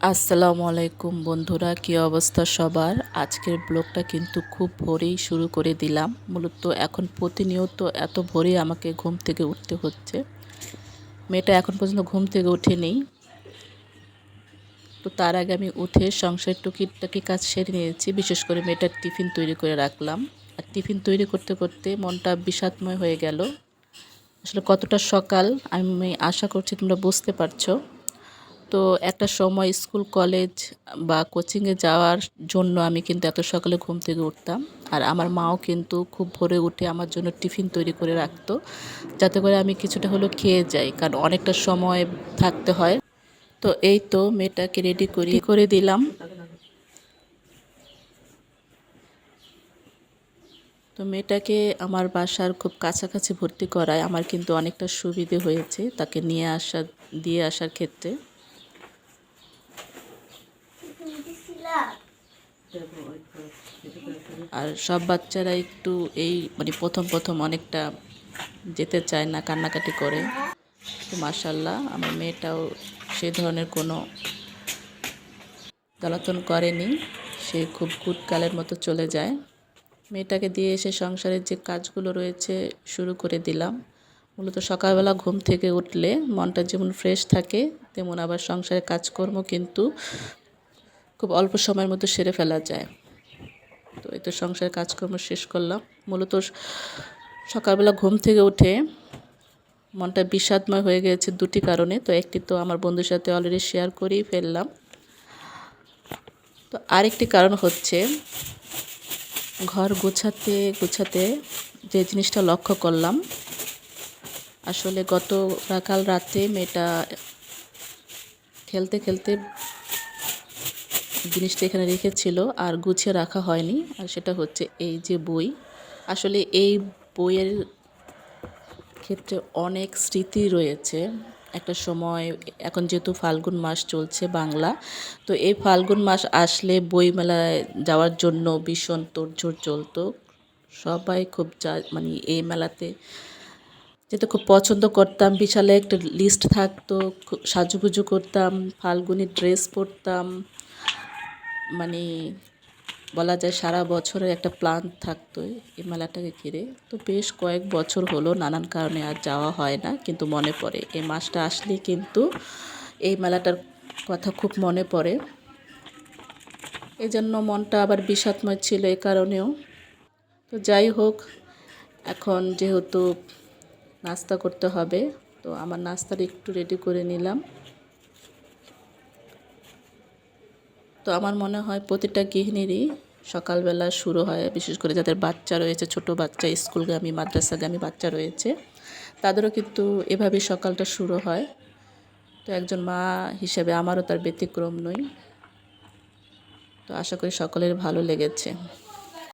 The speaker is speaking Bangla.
আসসালামু আলাইকুম বন্ধুরা, কী অবস্থা সবার? আজকের ব্লগটা কিন্তু খুব ভোরেই শুরু করে দিলাম। মূলত এখন প্রতিনিয়ত এত ভোরে আমাকে ঘুম থেকে উঠতে হচ্ছে। মেয়েটা এখন পর্যন্ত ঘুম থেকে ওঠেনি। তো তার আগে আমি উঠে সংসারের টুকিটাকি কাজ সেরে নিয়েছি। বিশেষ করে মেয়েটার টিফিন তৈরি করে রাখলাম। আর টিফিন তৈরি করতে করতে মনটা বিষাদময় হয়ে গেল। আসলে কতটা সকাল আমি আশা করছি তোমরা বুঝতে পারছ। তো একটা সময় স্কুল, কলেজ বা কোচিংয়ে যাওয়ার জন্য আমি কিন্তু এত সকালে ঘুম থেকে উঠতাম। আর আমার মাও কিন্তু খুব ভোরে উঠে আমার জন্য টিফিন তৈরি করে রাখতো। যাতে করে আমি কিছুটা হলেও খেয়ে যাই, কারণ অনেকটা সময় থাকতে হয়। তো এই তো মেয়েটাকে রেডি করি, করে দিলাম। তো মেয়েটাকে আমার বাসার খুব কাছাকাছি ভর্তি করায়। আমার কিন্তু অনেকটা সুবিধে হয়েছে তাকে নিয়ে আসা দিয়ে আসার ক্ষেত্রে। আর সব বাচ্চারা একটু এই মানে প্রথম প্রথম অনেকটা যেতে চায় না, কান্নাকাটি করে। তো মাসাল্লাহ আমার মেয়েটাও সে ধরনের কোনো জ্বালাতন করেনি। সে খুব কুটকালের মতো চলে যায়। মেয়েটাকে দিয়ে এসে সংসারের যে কাজগুলো রয়েছে শুরু করে দিলাম। মূলত সকালবেলা ঘুম থেকে উঠলে মনটা যেমন ফ্রেশ থাকে, তেমন আবার সংসারের কাজকর্ম কিন্তু খুব অল্প সময়ের মধ্যে সেরে ফেলা যায়। তো এই তো সংসারের কাজকর্ম শেষ করলাম। মূলত সকালবেলা ঘুম থেকে উঠে মনটা বিষাদময় হয়ে গেছে দুটি কারণে। তো একটি তো আমার বন্ধুর সাথে অলরেডি শেয়ার করেই ফেললাম। তো আরেকটি কারণ হচ্ছে ঘর গোছাতে গোছাতে যে জিনিসটা লক্ষ্য করলাম, আসলে গত কাল রাতে মেয়েটা খেলতে খেলতে জিনিসটা এখানে রেখেছিল আর গুছিয়ে রাখা হয়নি। আর সেটা হচ্ছে এই যে বই। আসলে এই বইয়ের ক্ষেত্রে অনেক স্মৃতি রয়েছে। একটা সময় এখন যেহেতু ফাল্গুন মাস চলছে বাংলা, তো এই ফাল্গুন মাস আসলে বইমেলায় যাওয়ার জন্য ভীষণ তোড়জোড় চলতো। সবাই খুব যা মানে এই মেলাতে যেতে খুব পছন্দ করতাম, বিশালে একটা লিস্ট থাকতো সাজুগুজু করতাম, ফাল্গুনি ড্রেস পরতাম মানে বলা যায় সারা বছরের একটা প্ল্যান থাকতো এই মেলাটাকে ঘিরে। তো বেশ কয়েক বছর হলো নানান কারণে আর যাওয়া হয় না, কিন্তু মনে পড়ে। এই মাসটা আসলেই কিন্তু এই মেলাটার কথা খুব মনে পড়ে। এই জন্য মনটা আবার বিষাদময় ছিল এই কারণেও। তো যাই হোক, এখন যেহেতু নাস্তা করতে হবে, তো আমার নাস্তাটা একটু রেডি করে নিলাম। তো আমার মনে হয় প্রতিটা গৃহিণীরই সকালবেলা শুরু হয়, বিশেষ করে যাদের বাচ্চা রয়েছে, ছোট বাচ্চা, স্কুলগামী, মাদ্রাসাগামী বাচ্চা রয়েছে, তাদেরও কিন্তু এভাবে সকালটা শুরু হয়। তো একজন মা হিসেবে আমারও তার ব্যতিক্রম নই। তো আশা করি সকলের ভালো লেগেছে।